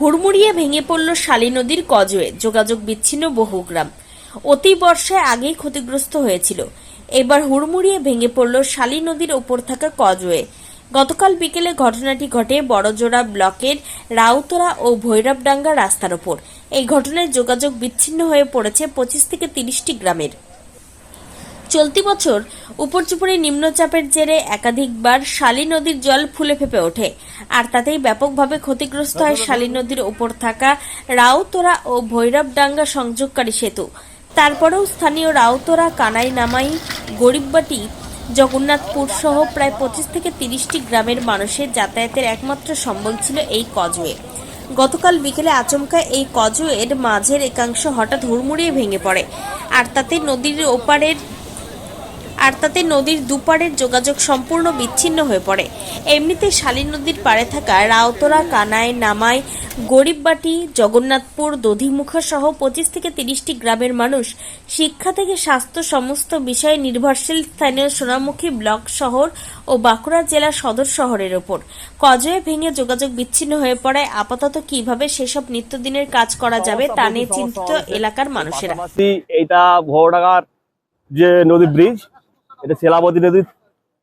হুড়মুড়িয়ে ভেঙে পড়ল শালী নদীর কজওয়ে যোগাযোগ বিচ্ছিন্ন বহু গ্রাম। অতি বর্ষায় আগেই ক্ষতিগ্রস্ত হয়েছিল। এবার হুড়মুড়িয়ে ভেঙে পড়ল শালী নদীর ওপর থাকা কজওয়ে গতকাল বিকেলে ঘটনাটি ঘটে বড়জোড়া ব্লকের রাউতরা ও ভৈরবডাঙ্গা রাস্তার ওপর। এই ঘটনায় যোগাযোগ বিচ্ছিন্ন হয়ে পড়েছে পঁচিশ থেকে তিরিশটি গ্রামের। চলতি বছর উপর্যুপরি নিম্নচাপের জেরে একাধিকবার শালী নদীর জল ফুলে ফেপে ওঠে। আর তাতেই ব্যাপকভাবে ক্ষতিগ্রস্ত হয় শালী নদীর ওপর থাকা রাউতরা ও ভৈরবডাঙ্গা সংযোগকারী সেতু। তারপরেও স্থানীয় রাউতরা, কানাই, নামাই, গরিববাটি, জগন্নাথপুর সহ প্রায় পঁচিশ থেকে তিরিশটি গ্রামের মানুষের যাতায়াতের একমাত্র সম্বল ছিল এই কজওয়ে। গতকাল বিকেলে আচমকা এই কজওয়ের মাঝের একাংশ হঠাৎ হুড়মুড়িয়ে ভেঙে পড়ে। আর তাতে নদীর ওপারের আর তাতে নদীর দুপারের যোগাযোগ সম্পূর্ণ বিচ্ছিন্ন হয়ে পড়ে। এমনিতে শালী নদীর পাড়ে থাকা রাউতরা কানায় নামাই, গরিববাটি, জগন্নাথপুর, দধিমুখা সহ পঁচিশ থেকে তিরিশটি গ্রামের মানুষ শিক্ষা থেকে স্বাস্থ্য সমস্ত বিষয়ে নির্ভরশীল স্থানীয় সোনামুখী ব্লক শহর ও বাঁকুড়া জেলা সদর শহরের ওপর। কজয়ে ভেঙে যোগাযোগ বিচ্ছিন্ন হয়ে পড়ায় আপাতত কীভাবে সেসব নিত্যদিনের কাজ করা যাবে তা নিয়ে চিন্তিত এলাকার মানুষেরা। এইটা ভোরডাঙ্গার যে নদী ব্রিজ এটা সেলাবতী নদীর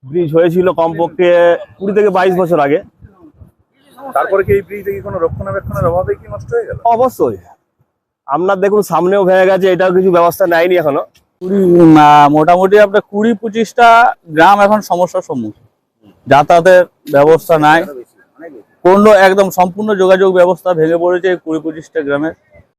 ব্রিজ হয়েছিল কমপক্ষে কুড়ি থেকে বাইশ বছর আগে। তারপরে কি এই ব্রিজে কি কোনো রক্ষণাবেক্ষণের অভাবে কি নষ্ট হয়ে গেল? অবশ্যই। আপনার দেখুন সামনেও ভেঙে গেছে এটাও কিছু ব্যবস্থা নেয়নি এখনও। কুড়ি মোটামুটি আপনার কুড়ি পঁচিশটা গ্রাম এখন সমস্যার সম্মুখীন। যাতায়াতের ব্যবস্থা নাই। কোনো একদম সম্পূর্ণ যোগাযোগ ব্যবস্থা ভেঙে পড়েছে কুড়ি পঁচিশটা গ্রামের